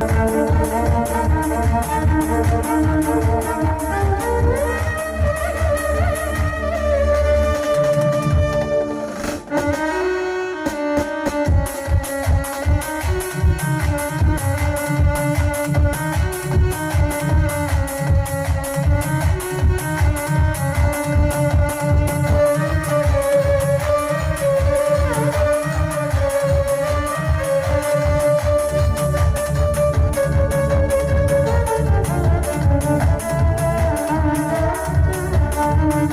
Thank you.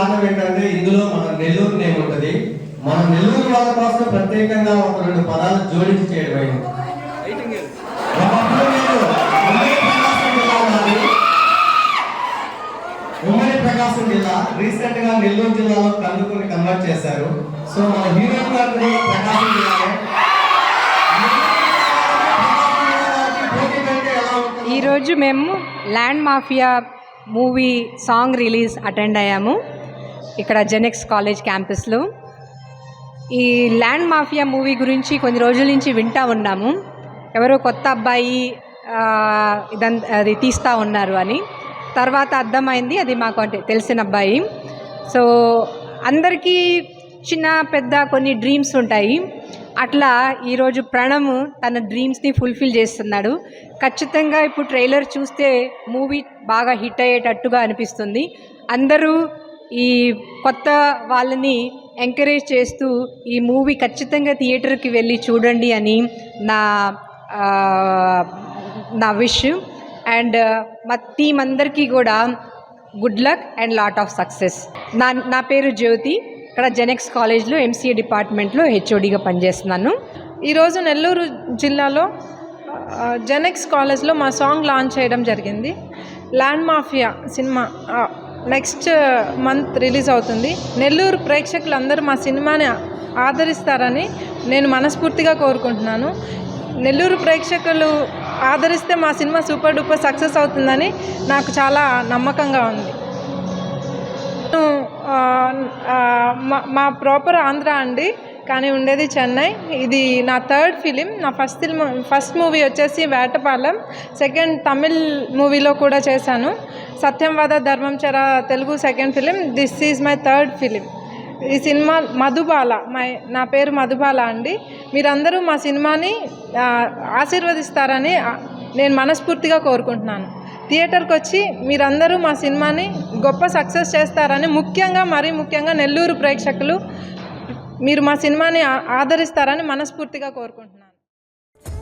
కారణం ఏంటంటే ఇందులో మన నెల్లూరు నేమ్ ఉంటుంది. మన నెల్లూరు వాళ్ళ కోసం ప్రత్యేకంగా ఒక రెండు పదాలు జోడించి చేయడం అయింది. ఉమ్మడి ప్రకాశం జిల్లా రీసెంట్గా నెల్లూరు జిల్లాలో కలుపుకొని కన్వర్ట్ చేశారు. సో మన హీరోయిన్ గారు ప్రకాశం జిల్లానే. పోటీ పెడితే ఈరోజు మేము land mafia movie song release attend అయ్యాము. ఇక్కడ జెనెక్స్ కాలేజ్ క్యాంపస్లో ఈ ల్యాండ్ మాఫియా మూవీ గురించి కొన్ని రోజుల నుంచి వింటా ఉన్నాము. ఎవరో కొత్త అబ్బాయి ఇదం అది తీస్తూ ఉన్నారు అని. తర్వాత అర్థమైంది అది మాకు అంటే తెలిసిన అబ్బాయి. సో అందరికీ చిన్న పెద్ద కొన్ని డ్రీమ్స్ ఉంటాయి. అట్లా ఈరోజు ప్రణమ్ తన డ్రీమ్స్ని ఫుల్ఫిల్ చేస్తున్నాడు. ఖచ్చితంగా ఇప్పుడు ట్రైలర్ చూస్తే మూవీ బాగా హిట్ అయ్యేటట్టుగా అనిపిస్తుంది. అందరూ ఈ కొత్త వాళ్ళని ఎంకరేజ్ చేస్తూ ఈ మూవీ ఖచ్చితంగా థియేటర్కి వెళ్ళి చూడండి అని నా నా విష్. అండ్ మా టీం అందరికీ కూడా good luck and lot of success. నా నా పేరు జ్యోతి. ఇక్కడ జెనెక్స్ కాలేజ్లో ఎంసీఏ డిపార్ట్మెంట్లో హెచ్ఓడిగా పనిచేస్తున్నాను. ఈరోజు నెల్లూరు జిల్లాలో జెనెక్స్ కాలేజ్లో మా సాంగ్ లాంచ్ చేయడం జరిగింది. Land mafia cinema next month release అవుతుంది. నెల్లూరు ప్రేక్షకులందరూ మా సినిమాని ఆదరిస్తారని నేను మనస్ఫూర్తిగా కోరుకుంటున్నాను. నెల్లూరు ప్రేక్షకులు ఆదరిస్తే మా సినిమా సూపర్ డూపర్ సక్సెస్ అవుతుందని నాకు చాలా నమ్మకంగా ఉంది. మా- మా ప్రాపర్ ఆంధ్ర అండి. కానీ ఉండేది చెన్నై. ఇది నా థర్డ్ ఫిలిం. నా ఫస్ట్ ఫిల్మ్ ఫస్ట్ మూవీ వచ్చేసి వేటపాలెం. సెకండ్ తమిళ్ మూవీలో కూడా చేశాను. సత్యంవాద ధర్మం చర Telugu second film. This is my third film ఈ సినిమా మధుబాల మై నా పేరు మధుబాల అండి. మీరందరూ మా సినిమాని ఆశీర్వదిస్తారని నేను మనస్ఫూర్తిగా కోరుకుంటున్నాను. థియేటర్కి వచ్చి మీరందరూ మా సినిమాని గొప్ప సక్సెస్ చేస్తారని ముఖ్యంగా మరీ ముఖ్యంగా నెల్లూరు ప్రేక్షకులు మీరు మా సినిమాని ఆదరిస్తారని మనస్ఫూర్తిగా కోరుకుంటున్నాను.